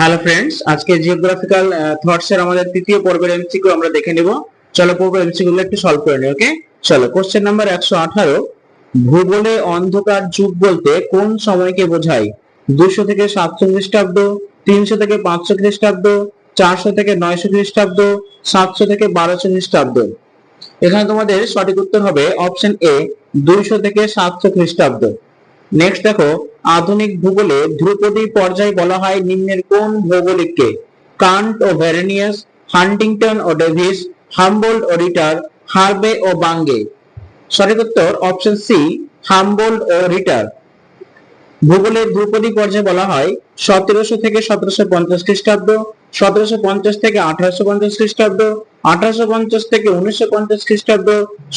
Hello friends আজকে geographical thoughts এর আমাদের তৃতীয় পর্বের এমসিকিউ আমরা দেখে নিব। চলো পূর্ব এমসিকিউ গুলো একটু সলভ করে নিই ওকে চলো কোশ্চেন নাম্বার একশো আঠারো। ভূগোলে অন্ধকার যুগ বলতে কোন সময়কে বোঝায়? দুশো থেকে সাতশো খ্রিস্টাব্দ, তিনশো থেকে পাঁচশো খ্রিস্টাব্দ, চারশো থেকে নয়শো খ্রিস্টাব্দ, সাতশো থেকে বারোশো খ্রিস্টাব্দ। এখানে তোমাদের সঠিক উত্তর হবে অপশন এ দুইশো থেকে সাতশো খ্রিস্টাব্দ। নেক্সট দেখো, আধুনিক ভূগোলে ধ্রুপদী পর্যায় বলা হয় নিম্নের কোন ভৌগোলিককে? কান্ট ও ভেরেনিয়াস, হান্টিংটন ও ডেভিস হামবোল্ড ও রিটার, হার্বে ও বাঙ্গে। সঠিক উত্তর অপশন সি হামবোল্ড ও রিটার। ভূগোলের ধ্রুপদী পর্যায় বলা হয় সতেরোশো থেকে সতেরোশো পঞ্চাশ খ্রিস্টাব্দ, সতেরোশো পঞ্চাশ থেকে আঠারোশো পঞ্চাশ খ্রিস্টাব্দ, আঠারোশো পঞ্চাশ থেকে উনিশশো পঞ্চাশ খ্রিস্টাব্দ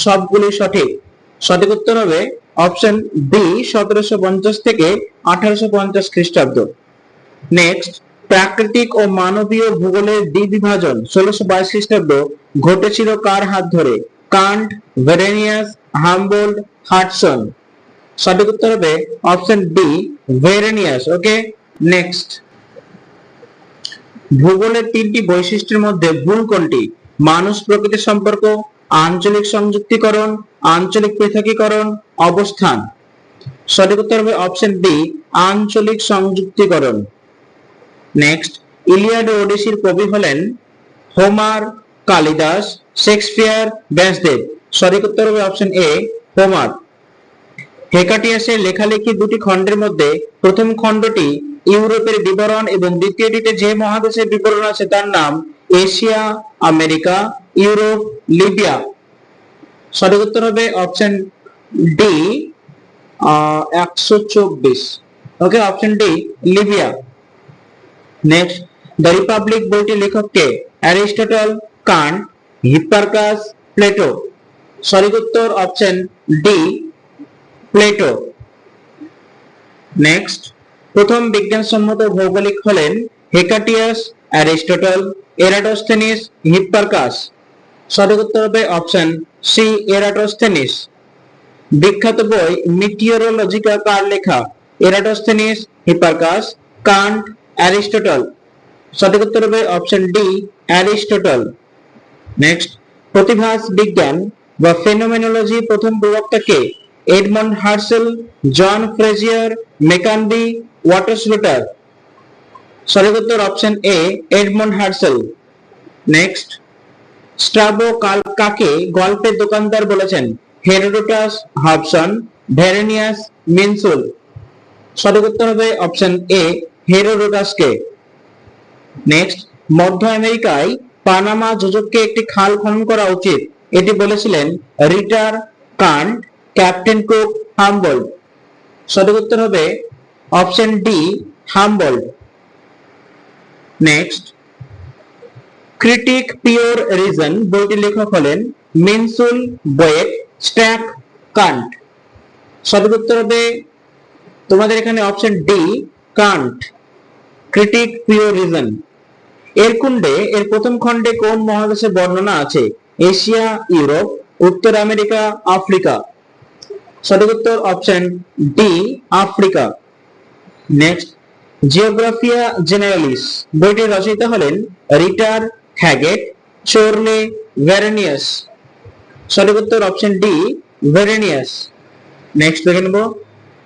সবগুলি সঠিক। সঠিক উত্তর হবে অপশন বি, সতেরোশো পঞ্চাশ থেকে আঠারোশো পঞ্চাশ খ্রিস্টাব্দ। নেক্সট, প্রাকৃতিক ও মানবীয় ভূগোলের দ্বিবিভাজন ষোলোশো বাইশ খ্রিস্টাব্দ ঘটেছিল কার হাত ধরে? Kant, Varenius, Humboldt, Hutton. সঠিক উত্তর হবে option D, Varenius, okay? Next, ভূগোলের তিনটি বৈশিষ্ট্যের মধ্যে ভুল কোনটি? মানুষ প্রকৃতির সম্পর্ক আঞ্চলিক সংযুক্তিকরণ, আঞ্চলিক পৃথকীকরণ, অবস্থান। সঠিক উত্তর হবে অপশন ডি আঞ্চলিক সংযুক্তিকরণ। নেক্সট ইলিয়াড ওডিসির কবি হলেন হোমার কালিদাস, শেক্সপিয়ার, ব্যাসদেব। সঠিক উত্তর হবে অপশন এ, হোমার। হেকাটিয়াসের লেখালেখি দুটি খণ্ডের মধ্যে প্রথম খণ্ডটি ইউরোপের বিবরণ এবং দ্বিতীয়টিতে যে মহাদেশের বিবরণ আছে তার নাম এশিয়া, আমেরিকা ইউরোপ, লিবিয়া। সঠিক উত্তর হবে অপশন ডি একশো চব্বিশ। Okay option D Libya. Next the republic বইটির লেখককে অ্যারিস্টটল কান্ট হিপ্পারকাস প্লেটো সঠিক উত্তর অপশন ডি প্লেটো নেক্সট প্রথম বিজ্ঞানসম্মত ভৌগোলিক হলেন হেকাটিয়াস অ্যারিস্টটল এরাটোস্থেনিস হিপ্পারকাস সঠিক উত্তর হবে অপশন সি এরাটোস্থেনিস। বিখ্যাত বই মিটিওরোলজিকা কার লেখা? Eratosthenes, Hipparchus, Kant, Aristotle. সঠিক উত্তর হবে অপশন ডি অ্যারিস্টটল। নেক্সট প্রতিভাস বিজ্ঞান বা ফেনোমেনোলজি প্রথম প্রবক্তা কে? এডমন্ড হার্সেল, জন ফ্রেজিয়ার মেকানবি ওয়াটারস্লুটার সঠিক উত্তর option A Edmund Herschel. Next Strabo কাকে গল্পের দোকানদার বলেছেন? হেরোডোটাস, হবসন, ভেরেনিয়াস মিনসুল সঠিক উত্তর হবে অপশন এ, হেরোডোটাসকে। নেক্সট, মধ্য আমেরিকায় পানামা যোজককে একটি খাল খনন করা উচিত। এটি বলেছিলেন Ritter Kant, Captain Cook, Humboldt. সঠিক উত্তর হবে option D, Humboldt. Next critique pure reason বইটির লেখক হলেন মিনসুল বোয়েট স্ট্যাক কান্ট। সঠিক উত্তর হবে, তোমাদের এখানে option D Kant. Critique pure reason এর কুণ্ডে, এর প্রথম খণ্ডে কোন মহাদেশে বর্ণনা আছে? এশিয়া, ইউরোপ, উত্তর আমেরিকা, আফ্রিকা। সঠিক উত্তর option D Africa. Next Geographia Generalis বইটির রচয়িতা হলেন রিটার হ্যাগেট চোরলে ভেরেনিয়াস সঠিক উত্তর অপশন ডি ভেরেনিয়াস নেক্সট দেখে নেব।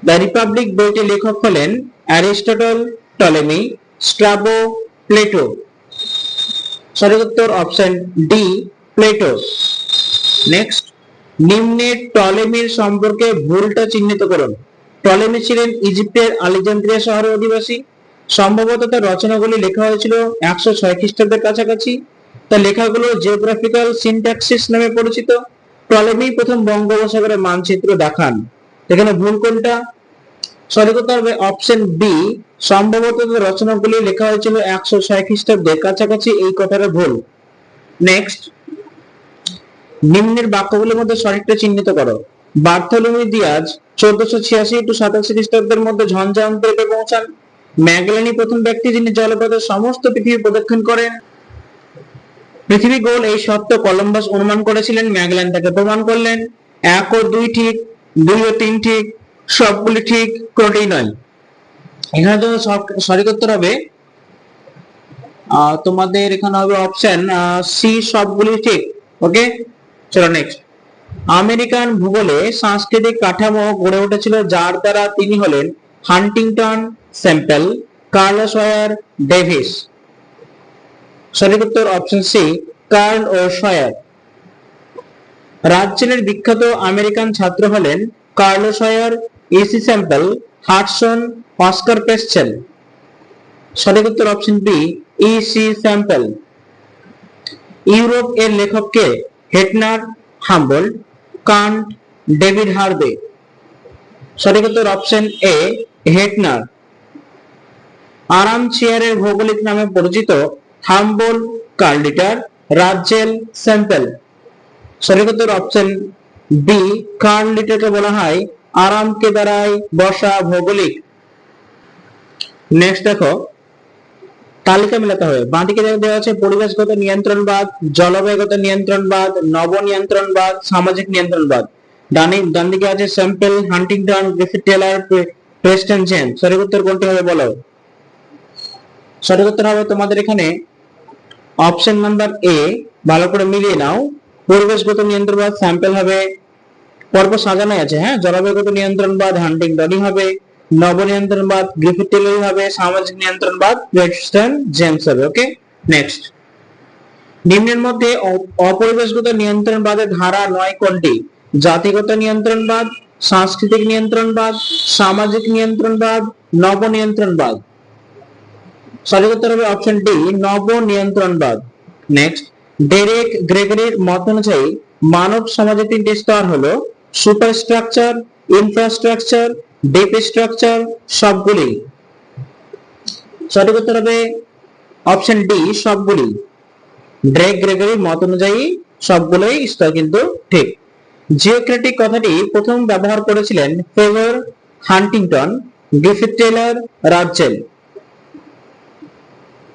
দ্য রিপাবলিক বইটির লেখক হলেন অ্যারিস্টটল টলেমি স্ট্রাবো প্লেটো সঠিক উত্তর অপশন ডি প্লেটো নেক্সট নিম্নে টলেমির সম্পর্কে ভুলটা চিহ্নিত করুন। টলেমি ছিলেন ইজিপ্টের আলেকজান্দ্রিয়া শহরের অধিবাসী। সম্ভবত তার রচনাগুলি লেখা হয়েছিল একশো ছয় খ্রিস্টাব্দের কাছাকাছি। তার লেখাগুলো জিওগ্রাফিক্যাল সিনট্যাক্সিস নামে পরিচিত। টলেমি প্রথম বঙ্গোপসাগরের মানচিত্র দেখান। এখানে ভুল কোনটা? সঠিক উত্তর হবে অপশন বি সম্ভবত রচনাগুলি লেখা হয়েছিল একশো ছয় খ্রিস্টাব্দের কাছাকাছি, এই কথাটা ভুল। নেক্সট নিম্নের বাক্যগুলির মধ্যে সঠিকটা চিহ্নিত করো। বার্থোলোমি দিয়াজ চোদ্দশো ছিয়াশি টু সাতাশি খ্রিস্টাব্দের মধ্যে ঝঞ্ঝা অঞ্চলে পৌঁছান। ম্যাগেলানি প্রথম ব্যক্তি যিনি জলপথের সমস্ত পৃথিবী প্রদক্ষিণ করেন। পৃথিবী গোল এই সত্য কলম্বাস অনুমান করেছিলেন ম্যাগেলান তাকে প্রমাণ করলেন। এক ও দুই ঠিক, দুই ও তিন ঠিক, সবগুলি ঠিক, কোনটাই নয়। এখানে তো সঠিক উত্তর হবে। তোমাদের এখানে হবে অপশন সি সবগুলি ঠিক। ওকে? চলো নেক্সট আমেরিকান ভূগোলে সাংস্কৃতিক কাঠামো গড়ে উঠেছিল, যার দ্বারা তিনি হলেন Huntington, Semple Carl Sauer Davis. সঠিক উত্তর option C Carl O Sauer রাজ্যের বিখ্যাত আমেরিকান ছাত্র হলেন Carl O Sauer EC Semple Hudson Oscar Peschel সঠিক উত্তর option B EC Semple. Europe এর লেখককে Hettner Humboldt Kant David Harvey সঠিক উত্তর অপশন এ হেটনার। আরাম চেয়ারের ভৌগোলিক নামে পরিচিত হাম্বল কার্লিটার রাজ্যেল স্যাম্পল। সঠিক অপশন বি কার্লিটারকে বলা হয় আরামকে দ্বারাই বসা ভৌগোলিক। নেক্সট দেখো, তালিকা মেলাতে হবে। বাঁদিকে দেওয়া আছে পরিবেশগত নিয়ন্ত্রণবাদ, জলবায়ুগত নিয়ন্ত্রণবাদ নব নিয়ন্ত্রণবাদ সামাজিক নিয়ন্ত্রণবাদ। ডানি ডান দিকে আছে Semple, Huntington Griffith Taylor Preston James সঠিক উত্তর কোনটি হবে বলো? সঠিক উত্তর হবে তোমাদের এখানে অপশন নাম্বার এ ভালো করে মিলিয়ে নাও। পরিবেশগত নিয়ন্ত্রণবাদ স্যাম্পল হবে পরপর সাজানোই আছে হ্যাঁ? জলবায়ুগত নিয়ন্ত্রণবাদ হান্টিংটনই হবে নব নিয়ন্ত্রণবাদ গ্রিফিথ টেলারই হবে, সামাজিক নিয়ন্ত্রণবাদ প্রেস্টন জেমস হবে ওকে নেক্সট নিম্নের মধ্যে অপরিবেশগত নিয়ন্ত্রণবাদের ধারা নয় কোনটি? জাতিগত নিয়ন্ত্রণবাদ সাংস্কৃতিক নিয়ন্ত্রণবাদ, সামাজিক নিয়ন্ত্রণবাদ, নব নিয়ন্ত্রণবাদ। সঠিক উত্তর হবে অপশন ডি নব নিয়ন্ত্রণবাদ। নেক্সট ডেরেক গ্রেগরির মত অনুযায়ী মানব সমাজের তিনটি স্তর হলো super structure infrastructure deep structure সবগুলি। সঠিক উত্তর হবে অপশন ডি সবগুলি। ড্রেক গ্রেগরির মত অনুযায়ী সবগুলোই স্তর কিন্তু ঠিক। জিওক্রেটিক কথাটি প্রথম ব্যবহার করেছিলেন Febvre Huntington Griffith Taylor Ratzel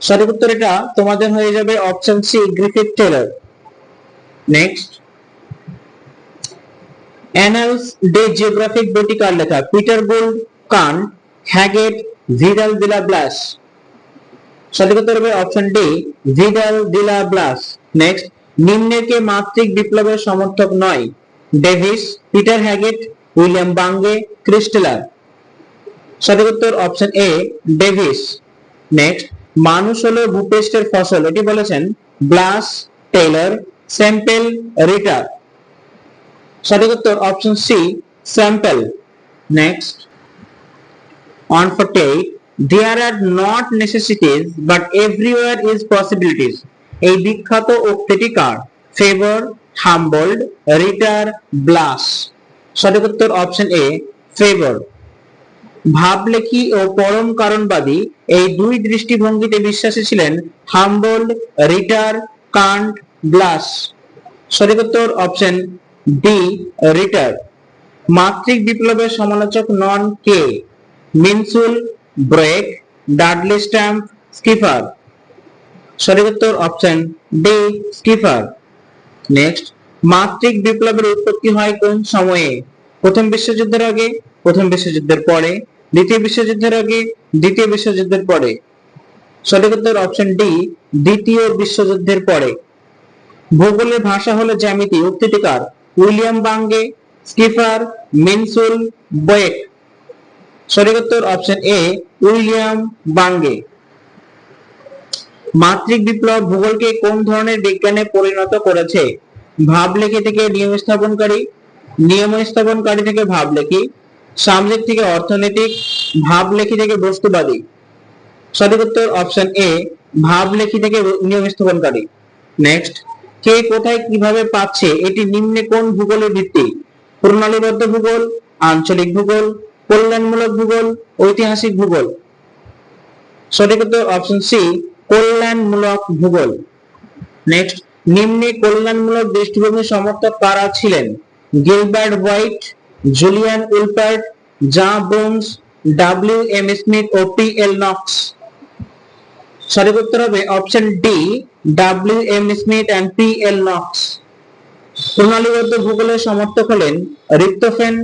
সঠিক উত্তর এটা তোমাদের হয়ে যাবে option C Griffith Taylor next Annales de Geographie বইটি কার লেখা? পিটার গোল্ড কান হ্যাগেট ভিডাল দিলা ব্লাস সঠিক উত্তর হবে অপশন ডি ভিডাল দিলা ব্লাস নেক্সট নিম্নের কে মাত্রিক বিপ্লবের সমর্থক নয়। Davis, Peter Haggett, William Bunge Christaller সঠিক উত্তর অপশন এ, ডেভিস। নেক্সট, মানুষ হলো ভূপৃষ্ঠের ফসল, এটি বলেছেন ব্লাস, টেইলর, স্যাম্পেল, রিটার। সঠিক উত্তর option C, Semple. Next, on 148 there are not necessities but everywhere is possibilities এই বিখ্যাত উক্তিটি কার ফেভার হাম্বল্ড রিটার ব্লাস সঠিক উত্তর অপশন এ ফেভার ভাবলেখী ও পরম কারণবাদী এই দুই দৃষ্টিভঙ্গিতে বিশ্বাসী ছিলেন হাম্বল্ড রিটার কান্ট ব্লাস সঠিক উত্তর অপশন ডি রিটার মাত্রিক বিপ্লবের সমালোচক নন কে? Minshull, Brock, Dudley Stamp Schaefer. সঠিক উত্তর অপশন ডি স্কিফার। নেক্সট মাত্রিক বিপ্লবের উৎপত্তি হয় কোন সময়ে? প্রথম বিশ্বযুদ্ধের আগে, প্রথম বিশ্বযুদ্ধের পরে, দ্বিতীয় বিশ্বযুদ্ধের আগে, দ্বিতীয় বিশ্বযুদ্ধের পরে? সঠিক উত্তর অপশন ডি দ্বিতীয় বিশ্বযুদ্ধের পরে। ভূগোলের ভাষা হলো জ্যামিতি উক্তিটিকার উইলিয়াম বাঙ্গে, স্কিফার, মিনসুল বয়েক। সঠিক উত্তর অপশন এ উইলিয়াম বাঙ্গে। মাত্রিক বিপ্লব ভূগোলকে কোন ধরনের বিজ্ঞানে পরিণত করেছে? ভাবলেখি থেকে নিয়ম স্থাপনকারী নিয়ম স্থাপনকারী থেকে ভাবলেখি সামাজিক থেকে অর্থনৈতিক ভাবলেখি থেকে বস্তুবাদী। সঠিক উত্তর অপশন এ ভাবলেখি থেকে নিয়ম স্থাপনকারী। নেক্সট, কে কোথায় কীভাবে পাচ্ছে? এটি নিম্নে কোন ভূগোলের ভিত্তি? প্রণালীবদ্ধ ভূগোল, আঞ্চলিক ভূগোল, কল্যাণমূলক ভূগোল, ঐতিহাসিক ভূগোল। সঠিক উত্তর অপশন সি কল্যাণমূলক ভূগোল। নেক্সট নিম্নে কল্যাণমূলক দৃষ্টিভঙ্গির সমর্থক কারা ছিলেন? গিলবার্ট হোয়াইট, জুলিয়ান উলপার্ট জা ব্রোন্স ডাব্লিউ এম স্মিথ ও পি এল নক্স। সঠিক উত্তর হবে option D, W M Smith and P L Knox. প্রণালীবদ্ধ ভূগোলের সমর্থক হলেন Richthofen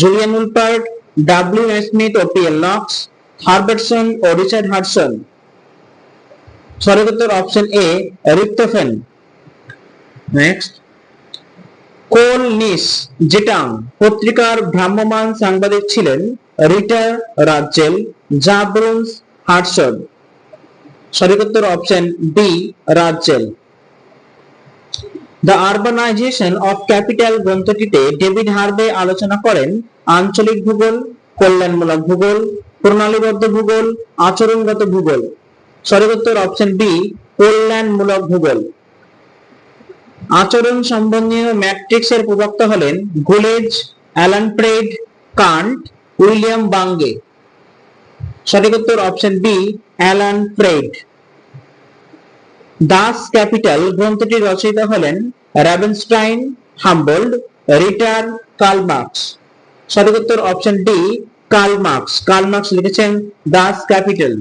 Julian Wolpert W M Smith ও পি এল নক্স, হার্বার্টসন ও রিচার্ড হাডসন সঠিক উত্তর অপশন এ রিক্তোফেন। নেক্সট কোল নিস জিটাং, পত্রিকার ভ্রাম্যমান সাংবাদিক ছিলেন রিটার রাজ্জেল জাব্রুন্স হার্টসন সঠিক উত্তর option B Ratzel. The urbanization of capital গ্রন্থটিতে David Harvey আলোচনা করেন আঞ্চলিক ভূগোল, কল্যাণমূলক ভূগোল, প্রণালীবদ্ধ ভূগোল, আচরণগত ভূগোল। সঠিক উত্তর অপশন বি কল্যাণমূলক ভূগোল। আচরণ সম্বন্ধীয় ম্যাট্রিক্সের প্রবক্তা হলেন Golledge, Allan Pred, Kant, William Bunge. সঠিক উত্তর option B Allan Pred. Das Kapital গ্রন্থটি রচয়িতা হলেন Ravenstein, Humboldt, Ritter Karl Marx. সঠিক উত্তর option D Karl Marx. Karl Marx লিখেছেন দাস ক্যাপিটাল।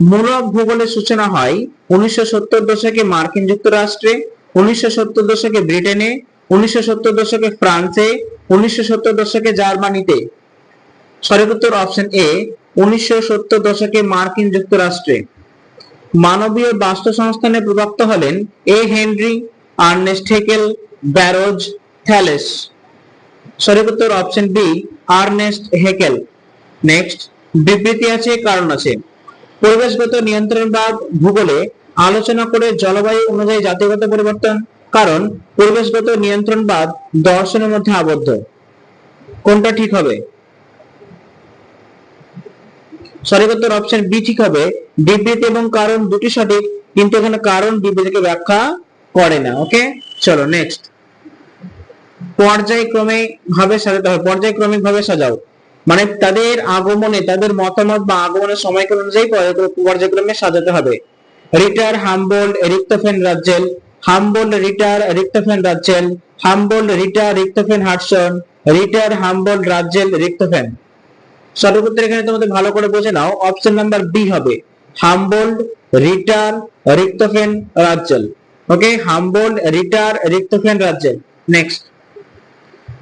মূলক ভূগোলের সূচনা হয় উনিশশো সত্তর দশকে মার্কিন যুক্তরাষ্ট্রে, উনিশশো সত্তর দশকে ব্রিটেনে, উনিশশো সত্তর দশকে ফ্রান্সে, উনিশশো সত্তর দশকে জার্মানিতে। সঠিক উত্তর অপশন এ, উনিশশো সত্তর দশকে মার্কিন যুক্তরাষ্ট্রে। মানবীয় বাস্তু সংস্থানে প্রবক্তা হলেন A. Henry, Ernest Haeckel, Barrows, Thales. সঠিক উত্তর option B, Ernest Haeckel. Next, বিবৃতি আছে, কারণ আছে। পরিবেশগত নিয়ন্ত্রণবাদ ভূগোলে আলোচনা করে জলবায়ু অনুযায়ী জাতিগত পরিবর্তন, কারণ পরিবেশগত নিয়ন্ত্রণবাদ দর্শনের মধ্যে আবদ্ধ। কোনটা ঠিক হবে? সঠিক উত্তর অপশন বি ঠিক হবে। বিবৃতি এবং কারণ দুটি সঠিক, কিন্তু এখানে কারণ বিবৃতিকে ব্যাখ্যা করে না ওকে চলো নেক্সট পর্যায়ক্রমে ভাবে সাজাতে হবে। পর্যায়ক্রমিক ভাবে সাজাও। মানে তাদের আগমনে, তাদের মতামত বা আগমনের সময়কাল অনুযায়ী পর্যায়ক্রমে সাজাতে হবে। Ritter Humboldt Richthofen Ratzel Humboldt Ritter Richthofen Ratzel Humboldt Ritter Richthofen Hutson Ritter Humboldt Ratzel Richthofen. সঠিক এখানে তোমাদের ভালো করে বুঝে নাও অপশন নাম্বার বি হবে Humboldt Ritter Richthofen Ratzel. Okay Humboldt Ritter Richthofen Ratzel. Next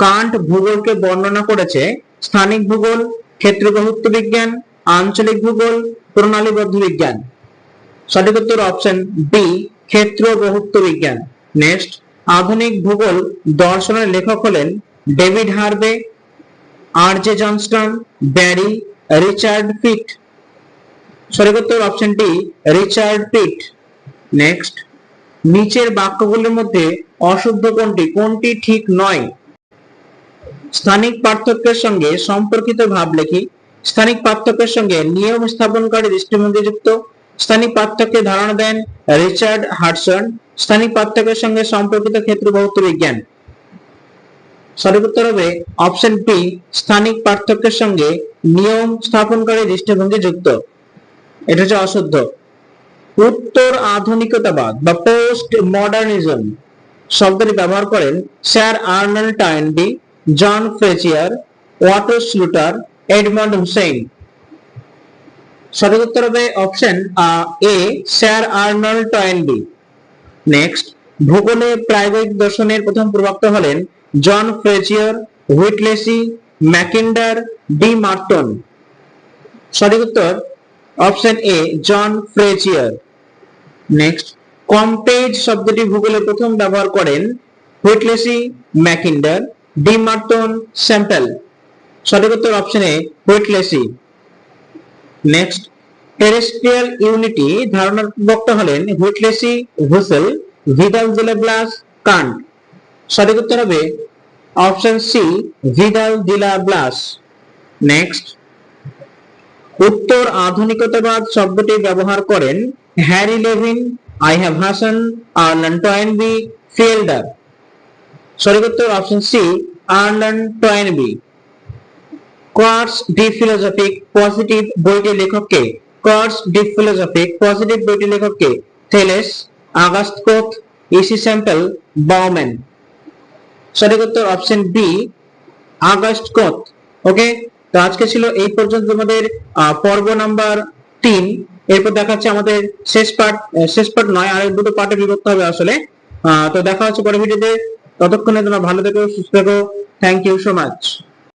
Kant ভূগোলকে বর্ণনা করেছে স্থানিক ভূগোল ক্ষেত্র বহুত্ব বিজ্ঞান, আঞ্চলিক ভূগোল, প্রণালীবদ্ধ বিজ্ঞান। সঠিক উত্তর অপশন বি ক্ষেত্র বহুত্ব বিজ্ঞান। নেক্সট আধুনিক ভূগোল দর্শনের লেখক হলেন David Harvey R J Johnston, Barry Richard Peet. সঠিক উত্তর option D Richard Peet. Next নিচের বাক্যগুলির মধ্যে অশুদ্ধ কোনটি? কোনটি ঠিক নয়? স্থানিক পার্থক্যের সঙ্গে সম্পর্কিত ভাব লেখি। স্থানিক পার্থক্যের সঙ্গে নিয়ম স্থাপনকারী দৃষ্টিভঙ্গি যুক্ত স্থানিক পার্থক্যে ধারণা দেন রিচার্ড হার্টসন স্থানিক পার্থক্যের সঙ্গে সম্পর্কিত ক্ষেত্র বহুত্ব বিজ্ঞান। সঠিক উত্তর হবে অপশন বি স্থানিক পার্থক্যের সঙ্গে নিয়ম স্থাপনকারী দৃষ্টিভঙ্গি যুক্ত এটা হচ্ছে অশুদ্ধ। উত্তর আধুনিকতাবাদ বা পোস্ট মডার্নিজম শব্দটি ব্যবহার করেন sir Arnold Toynbee John Frazier Otto Schluter Edmund Hussein সঠিক হবে option A sir Arnold Toynbee next ভূগোলে প্রায়োগিক দর্শনের প্রথম প্রবক্তা হলেন জন ফ্রেজিয়ার হুইটলেসি ম্যাকিন্ডার ডি মার্টন সঠিক উত্তর অপশন এ জন ফ্রেজিয়ার নেক্সট কম্পেজ শব্দটি ভূগোলে প্রথম ব্যবহার করেন হুইটলেসি ম্যাকিন্ডার ডি মার্টন স্যাম্পেল। সঠিক উত্তর option A next terrestrial unity ধারণার বক্তা হলেন হুইটলেসি হুসেল, ভিদাল দিলাব্লাস কান্ট। সঠিক উত্তর হবে অপশন সি ভিদাল দিলা ব্লাস নেক্সট উত্তর আধুনিকতাবাদ শব্দটি ব্যবহার করেন Harry Levin Ihab Hassan Arnold Toynbee Fiedler সঠিক উত্তর option C Arnold Toynbee Cours de philosophic positive বইটির লেখককে কোয়ার্স ডি ফিলোসফিক পজিটিভ বইটির লেখককে Thales August Comte E C Semple Bowman সঠিক উত্তর option B Auguste Comte okay তো আজকে ছিল এই পর্যন্ত আমাদের পর্ব নাম্বার তিন। এরপর দেখা দেখাচ্ছে আমাদের শেষ পার্ট শেষ পার্ট নয় আর দুটো পার্টে বিভক্ত হবে আসলে। তো দেখা হচ্ছে পরের ভিডিওতে। ততক্ষণে তোমরা ভালো থেকো সুস্থ থেকো। Thank you so much